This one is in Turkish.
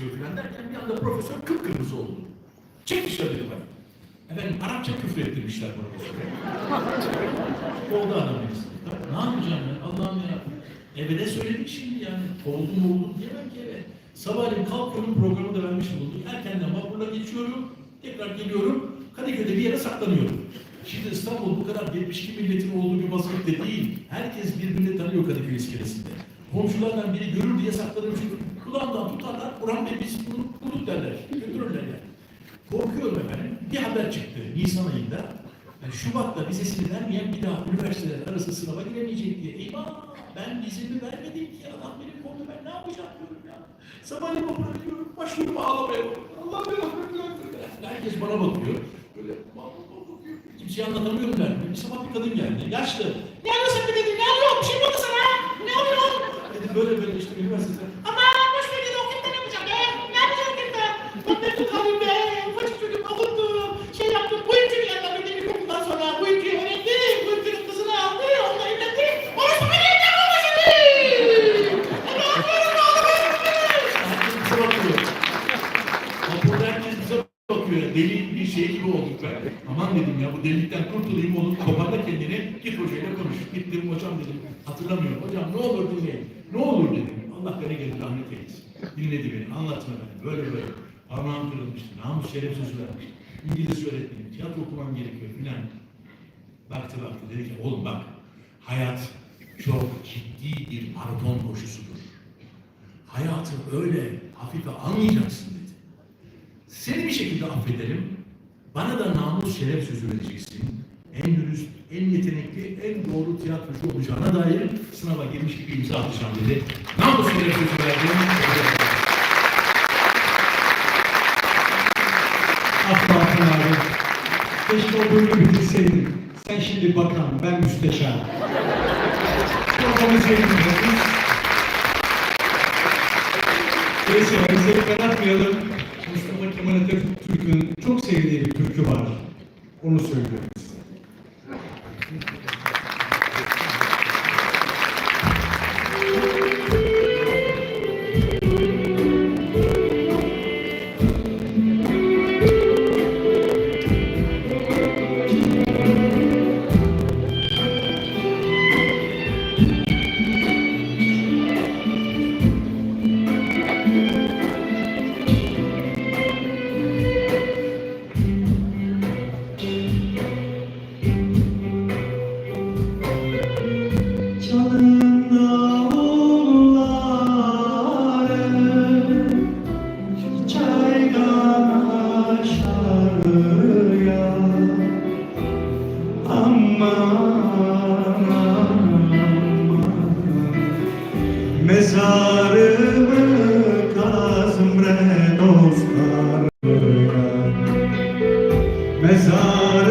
istiyor filan derken bir anda profesör kıpkırmızı oldu. Çek dışarı dedi bana. Efendim Arapça küfür ettirmişler profesöre. Oldu adam. Ne yapacağım ben? Allah'ım ya. Eve de söyledik şimdi yani. Oldum oldum diyemem ki eve. Sabahleyin kalkıyorum programı da vermiş bulduk. Erkenden vapurla geçiyorum. Tekrar geliyorum. Kadıköy'de bir yere saklanıyorum. Şimdi İstanbul bu kadar 72 milletin olduğu bir vaziyette değil. Herkes birbirini tanıyor Kadıköy iskelesinde. Komşulardan biri görür diye saklanır çünkü kulağından tutarlar. Burhan Bey biz bunu bulduk derler. Götürürler yani. Korkuyorum efendim. Bir haber çıktı Nisan ayında. Yani Şubat'ta vizesini vermeyen bir daha üniversiteler arası sınava giremeyecek diye. Eyvah ben vizemi vermedim ki adam benim kovdu ben ne yapacağım diyorum ya. Sabahleyin okula gidiyorum başlıyorum ağlamaya. Allah beni Herkes bana bakıyor. Böyle. Kimseye anlatamıyorum ben. Bir sabah bir kadın geldi. Yaşlı. Ne be dedi. Ne arıyor? Bir şey mi oldu sana? Ne oluyor? Dedi böyle böyle işte üniversitede. Ama boş ver dedi okuyup da ne yapacağım be? Ne yapacağım okuyup da? Bak ben tutalım be. Ufacık çocuk okuttu. Şey yaptı. Bu ülkenin yanına bir dedik okuldan sonra. Bu ülkeyi öğretti. Bu ülkenin kızını aldı. Onunla evlendi. Orası beni evden olmasın. Ama aferin oğlum. Herkes bize bakıyor. Vapurda herkes bize bakıyor. Deli bir şey gibi olduk ben. Aman dedim ya bu delilikten kurtulayım oğlum. Toparla kendini. Git hocayla konuş. Gittim hocam dedim. Hatırlamıyorum. Hocam ne olur dinleyin. Ne olur dedim. Allah beni gelir rahmet eylesin. Dinledi beni. Anlatma beni. Böyle böyle. Parmağım kırılmıştı. Namus şeref sözü vermiş. İngilizce öğretmenim. Tiyatro okumam gerekiyor filan. Baktı baktı. Dedi ki oğlum bak. Hayat çok ciddi bir maraton koşusudur. Hayatı öyle hafife almayacaksın dedi. Seni bir şekilde affedelim. Bana da namus şeref sözü vereceksin. En dürüst, en yetenekli, en doğru tiyatrocu olacağına dair sınava girmiş gibi imza atacağım dedi. Namus şeref sözü verdim. Asla abi. Keşke o bölümü bitirseydin. Sen şimdi bakan, ben müsteşar. Programı sevmiyoruz. Neyse, bizleri kanatmayalım. Mustafa Kemal Atatürk'ün çok sevdiği bir türkü var. Onu söylüyoruz. Aman mezarımı kazım re dostlar. Mezar